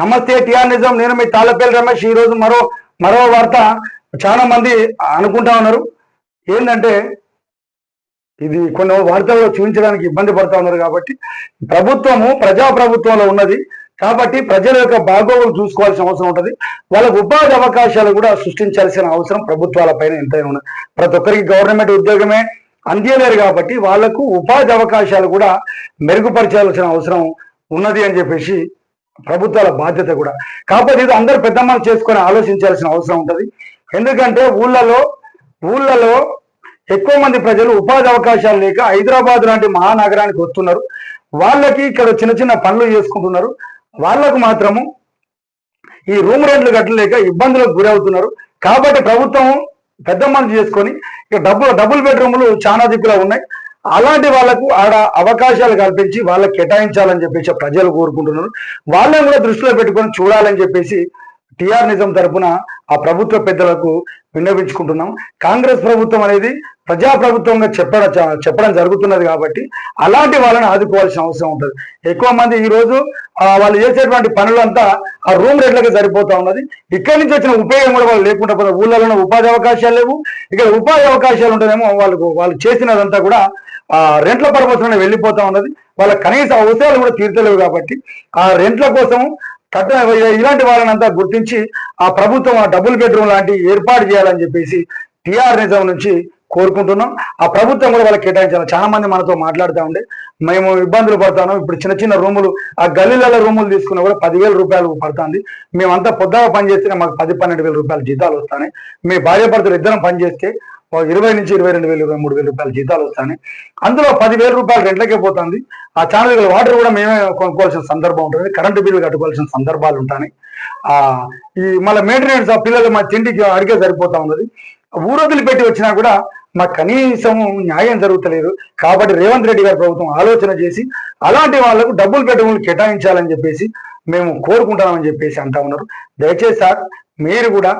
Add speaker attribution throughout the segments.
Speaker 1: నమస్తే టిఆర్ నిజం నేను మీ తాళపల్లి రమేష్. ఈ రోజు మరో మరో వార్త చాలా మంది అనుకుంటా ఉన్నారు. ఏంటంటే ఇది కొన్ని వార్తల్లో చూపించడానికి ఇబ్బంది పడతా ఉన్నారు కాబట్టి ప్రభుత్వము ప్రజా ప్రభుత్వంలో ఉన్నది. కాబట్టి ప్రజల యొక్క బాగోగులు చూసుకోవాల్సిన అవసరం ఉంటుంది. వాళ్ళకు ఉపాధి అవకాశాలు కూడా సృష్టించాల్సిన అవసరం ప్రభుత్వాల పైన ఎంతైనా ఉన్నది. ప్రతి ఒక్కరికి గవర్నమెంట్ ఉద్యోగమే అందియలేరు కాబట్టి వాళ్ళకు ఉపాధి అవకాశాలు కూడా మెరుగుపరచాల్సిన అవసరం ఉన్నది అని చెప్పేసి ప్రభుత్వాల బాధ్యత కూడా. కాకపోతే ఇది అందరు పెద్దమ్మలు చేసుకొని ఆలోచించాల్సిన అవసరం ఉంటుంది. ఎందుకంటే ఊళ్ళలో ఊళ్ళలో ఎక్కువ మంది ప్రజలు ఉపాధి అవకాశాలు లేక హైదరాబాద్ లాంటి మహానగరానికి వస్తున్నారు. వాళ్ళకి ఇక్కడ చిన్న చిన్న పనులు చేసుకుంటున్నారు. వాళ్ళకు మాత్రము ఈ రూమ్ రెంట్లు కట్టలేక ఇబ్బందులకు గురవుతున్నారు. కాబట్టి ప్రభుత్వం పెద్ద మంది చేసుకొని ఇక డబ్బులు డబుల్ బెడ్రూమ్లు చాలా దిక్కులో ఉన్నాయి. అలాంటి వాళ్ళకు ఆడ అవకాశాలు కల్పించి వాళ్ళకి కేటాయించాలని చెప్పేసి ప్రజలు కోరుకుంటున్నారు. వాళ్ళని కూడా దృష్టిలో పెట్టుకొని చూడాలని చెప్పేసి టిఆర్ నిజం తరపున ఆ ప్రభుత్వ పెద్దలకు విన్నవించుకుంటున్నాం. కాంగ్రెస్ ప్రభుత్వం అనేది ప్రజా ప్రభుత్వంగా చెప్పడం చెప్పడం జరుగుతున్నది కాబట్టి అలాంటి వాళ్ళని ఆదుకోవాల్సిన అవసరం ఉంటుంది. ఎక్కువ మంది ఈ రోజు వాళ్ళు చేసేటువంటి పనులంతా ఆ రూమ్ రేట్లకు సరిపోతా ఉన్నది. ఇక్కడి నుంచి వచ్చిన ఉపయోగం కూడా వాళ్ళు లేకుండా పోతారు ఊళ్ళలో ఉపాధి అవకాశాలు లేవు. ఇక్కడ ఉపాధి అవకాశాలు ఉంటేనేమో వాళ్ళకు వాళ్ళు చేసినదంతా కూడా రెంట్ల పరపతిలోనే వెళ్ళిపోతా ఉన్నది. వాళ్ళ కనీస అవసరాలు కూడా తీర్చలేవు కాబట్టి ఆ రెంట్ల కోసం కట్ట ఇలాంటి వాళ్ళనంతా గుర్తించి ఆ ప్రభుత్వం ఆ డబుల్ బెడ్రూమ్ లాంటి ఏర్పాటు చేయాలని చెప్పేసి టిఆర్ నిజం నుంచి కోరుకుంటున్నాం. ఆ ప్రభుత్వం కూడా వాళ్ళకి కేటాయించాలి. చాలా మంది మనతో మాట్లాడుతూ ఉండే. మేము ఇబ్బందులు పడతాను. ఇప్పుడు చిన్న చిన్న రూములు ఆ గల్లీలలో రూములు తీసుకున్నా కూడా పదివేల రూపాయలు పడుతుంది. మేమంతా పొద్దుగా పని మాకు పది పన్నెండు వేల రూపాయలు జీతాలు వస్తాయి మీ భార్య భర్తలు ఇద్దరం పనిచేస్తే ఇరవై నుంచి ఇరవై రెండు వేలు ఇరవై మూడు వేల రూపాయలు జీతాలు వస్తాయని. అందులో పదివేల రూపాయలు రెంట్లకే పోతుంది. ఆ ఛానల్ వాటర్ కూడా మేమే కొనుక్కోవాల్సిన సందర్భం ఉంటుంది. కరెంటు బిల్లు కట్టుకోవాల్సిన సందర్భాలు ఉంటాయి ఆ ఈ మళ్ళీ మెయింటెనెన్స్ ఆ పిల్లలు మా తిండికి అడిగే సరిపోతా ఉన్నది. ఊరొదిలి పెట్టి వచ్చినా కూడా మాకు కనీసం న్యాయం జరుగుతలేదు. కాబట్టి రేవంత్ రెడ్డి గారి ప్రభుత్వం ఆలోచన చేసి అలాంటి వాళ్ళకు డబ్బులు పెట్టడం కేటాయించాలని చెప్పేసి మేము కోరుకుంటామని చెప్పేసి అంటా ఉన్నారు. దయచేసి సార్ మీరు కూడా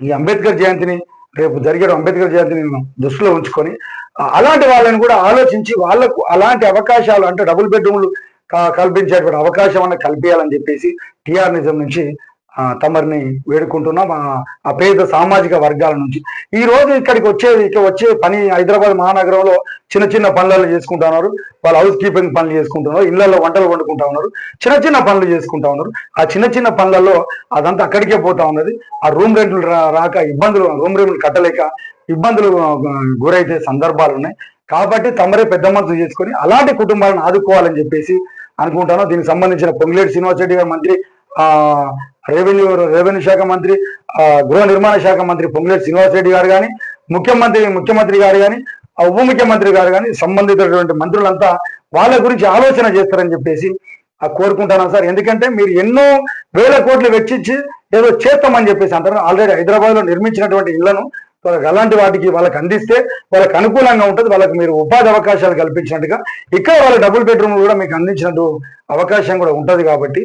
Speaker 1: ఈ అంబేద్కర్ జయంతిని రేపు జరిగే అంబేద్కర్ జయంతిని దృష్టిలో ఉంచుకొని అలాంటి వాళ్ళని కూడా ఆలోచించి వాళ్ళకు అలాంటి అవకాశాలు అంటే డబుల్ బెడ్రూమ్లు కల్పించేటువంటి అవకాశం అన్న కల్పించాలని చెప్పేసి టీఆర్ నిజం నుంచి తమరిని వేడుకుంటున్నాం ఆ- పేద సామాజిక వర్గాల నుంచి. ఈ రోజు ఇక్కడికి వచ్చేది ఇక్కడ వచ్చే పని హైదరాబాద్ మహానగరంలో చిన్న చిన్న పనులలో చేసుకుంటా ఉన్నారు. వాళ్ళు హౌస్ కీపింగ్ పనులు చేసుకుంటున్నారు ఇళ్ళలో వంటలు వండుకుంటా ఉన్నారు. చిన్న చిన్న పనులు చేసుకుంటా ఉన్నారు. ఆ చిన్న చిన్న పనులలో అదంతా అక్కడికే పోతా ఉన్నది. ఆ రూమ్ రెంట్లు రా- రాక ఇబ్బందులు రూమ్ రెంట్లు కట్టలేక ఇబ్బందులు గురైతే సందర్భాలు ఉన్నాయి. కాబట్టి తమరే పెద్ద మనసు చేసుకొని అలాంటి కుటుంబాలను ఆదుకోవాలని చెప్పేసి అనుకుంటాను. దీనికి సంబంధించిన పొంగిలేటి శ్రీనివాసరెడ్డి గారు మంత్రి ఆ రెవెన్యూ రెవెన్యూ శాఖ మంత్రి ఆ గృహ నిర్మాణ శాఖ మంత్రి పొంగులేటి శ్రీనివాసరెడ్డి గారు కానీ ముఖ్యమంత్రి ముఖ్యమంత్రి గారు కానీ ఆ ఉప ముఖ్యమంత్రి గారు కానీ సంబంధితటువంటి మంత్రులంతా వాళ్ళ గురించి ఆలోచన చేస్తారని చెప్పేసి ఆ కోరుకుంటాను సార్. ఎందుకంటే మీరు ఎన్నో వేల కోట్లు వెచ్చించి ఏదో చేస్తామని చెప్పేసి అంటారు. ఆల్రెడీ హైదరాబాద్లో నిర్మించినటువంటి ఇళ్ళను అలాంటి వాటికి వాళ్ళకి అందిస్తే వాళ్ళకి అనుకూలంగా ఉంటుంది. వాళ్ళకి మీరు ఉపాధి అవకాశాలు కల్పించినట్టుగా ఇక్కడ వాళ్ళ డబుల్ బెడ్రూమ్ కూడా మీకు అందించినట్టు అవకాశం కూడా ఉంటుంది కాబట్టి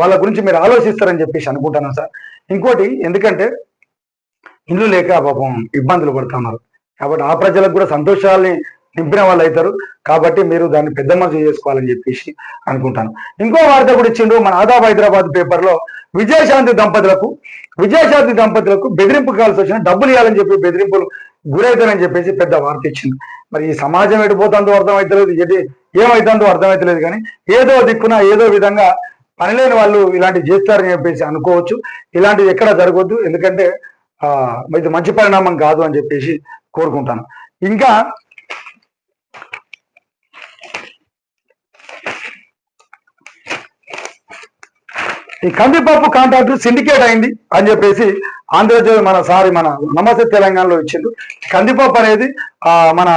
Speaker 1: వాళ్ళ గురించి మీరు ఆలోచిస్తారని చెప్పేసి అనుకుంటున్నాను సార్. ఇంకోటి ఎందుకంటే ఇల్లు లేక పాపం ఇబ్బందులు పడుతున్నారు కాబట్టి ఆ ప్రజలకు కూడా సంతోషాలని నింపిన వాళ్ళు అవుతారు. కాబట్టి మీరు దాన్ని పెద్ద మనసు చేసుకోవాలని చెప్పేసి అనుకుంటాను. ఇంకో వార్త కూడా ఇచ్చిండు మన ఆదాబ్ హైదరాబాద్ పేపర్లో విజయశాంతి దంపతులకు విజయశాంతి దంపతులకు బెదిరింపు కాల్సి వచ్చిన డబ్బులు ఇవ్వాలని చెప్పి బెదిరింపులు గురవుతారని చెప్పేసి పెద్ద వార్త ఇచ్చింది మరి ఈ సమాజం ఎడిపోతుందో అర్థమవుతలేదు ఎటు ఏమవుతుందో అర్థమవుతలేదు కానీ ఏదో దిక్కున ఏదో విధంగా పనిలేని వాళ్ళు ఇలాంటివి చేస్తారని చెప్పేసి అనుకోవచ్చు. ఇలాంటివి ఎక్కడ జరగవద్దు ఎందుకంటే ఇది మంచి పరిణామం కాదు అని చెప్పేసి కోరుకుంటాను. ఇంకా ఈ కందిపప్పు కాంట్రాక్ట్ సిండికేట్ అయింది అని చెప్పేసి ఆంధ్రజ్యోతి మన సారీ మన నమస్తే తెలంగాణలో ఇచ్చిండు. కందిపప్పు అనేది మన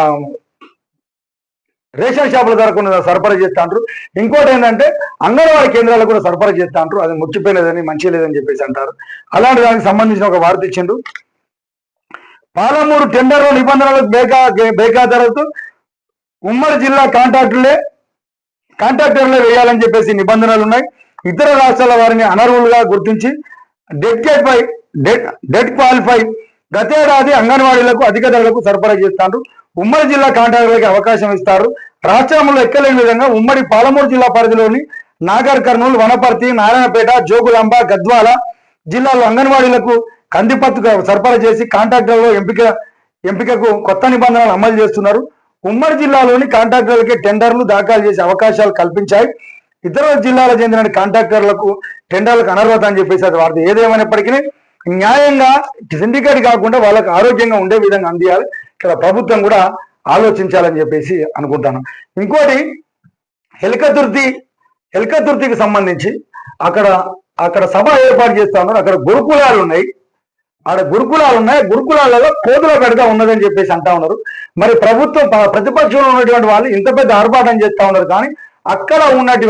Speaker 1: రేషన్ షాపుల ధరకు సరఫరా చేస్తాంటారు ఇంకోటి ఏంటంటే అంగన్వాడీ కేంద్రాలకు కూడా సరఫరా చేస్తాంటారు అది ముచ్చిపోయినదని మంచి లేదని చెప్పేసి అంటారు. అలాంటి దానికి సంబంధించిన ఒక వార్త ఇచ్చిండు పాలమూరు టెండర్ నిబంధనలకు బేకా బేఖాతరతో ఉమ్మడి జిల్లా కాంట్రాక్టులే కాంట్రాక్టర్లే వేయాలని చెప్పేసి నిబంధనలు ఉన్నాయి. ఇతర రాష్ట్రాల వారిని అనర్హులుగా గుర్తించి డెట్ గేట్ పై డెట్ డెట్ క్వాలిఫై గతేడాది అంగన్వాడీలకు అధిక ధరలకు సరఫరా చేస్తాండ్రు. ఉమ్మడి జిల్లా కాంట్రాక్టర్లకి అవకాశం ఇస్తారు. రాష్ట్రంలో ఎక్కలేని విధంగా ఉమ్మడి పాలమూరు జిల్లా పరిధిలోని నాగర్ కర్నూలు వనపర్తి నారాయణపేట జోగులాంబ గద్వాల జిల్లాలో అంగన్వాడీలకు కందిపత్తు సరఫరా చేసి కాంట్రాక్టర్లో ఎంపిక ఎంపికకు కొత్త నిబంధనలు అమలు చేస్తున్నారు. ఉమ్మడి జిల్లాలోని కాంట్రాక్టర్లకి టెండర్లు దాఖలు చేసే అవకాశాలు కల్పించాయి. ఇతర జిల్లాలకు చెందిన కాంట్రాక్టర్లకు టెండర్లకు అనర్హత అని చెప్పేసి అది వార్త. ఏదేమైనప్పటికీ న్యాయంగా సిండికేట్ కాకుండా వాళ్ళకు ఆరోగ్యంగా ఉండే విధంగా అందియాలి. ఇక్కడ ప్రభుత్వం కూడా ఆలోచించాలని చెప్పేసి అనుకుంటాను. ఇంకోటి హెలికతుర్తి హెలికతుర్తికి సంబంధించి అక్కడ అక్కడ సభ ఏర్పాటు చేస్తా ఉన్నారు. అక్కడ గురుకులాలు ఉన్నాయి. ఆడ గురుకులాలు ఉన్నాయి. గురుకులాలలో కోతుల గడక ఉన్నదని చెప్పేసి అంటా ఉన్నారు. మరి ప్రభుత్వం ప్రతిపక్షంలో ఉన్నటువంటి వాళ్ళు ఇంత పెద్ద ఆర్భాటం చేస్తా ఉన్నారు. కానీ అక్కడ ఉన్నటి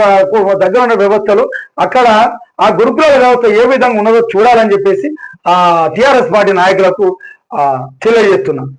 Speaker 1: దగ్గర ఉన్న వ్యవస్థలు అక్కడ ఆ గురుకులాల వ్యవస్థ ఏ విధంగా ఉన్నదో చూడాలని చెప్పేసి ఆ టిఆర్ఎస్ పార్టీ నాయకులకు తెలియజేస్తున్నాను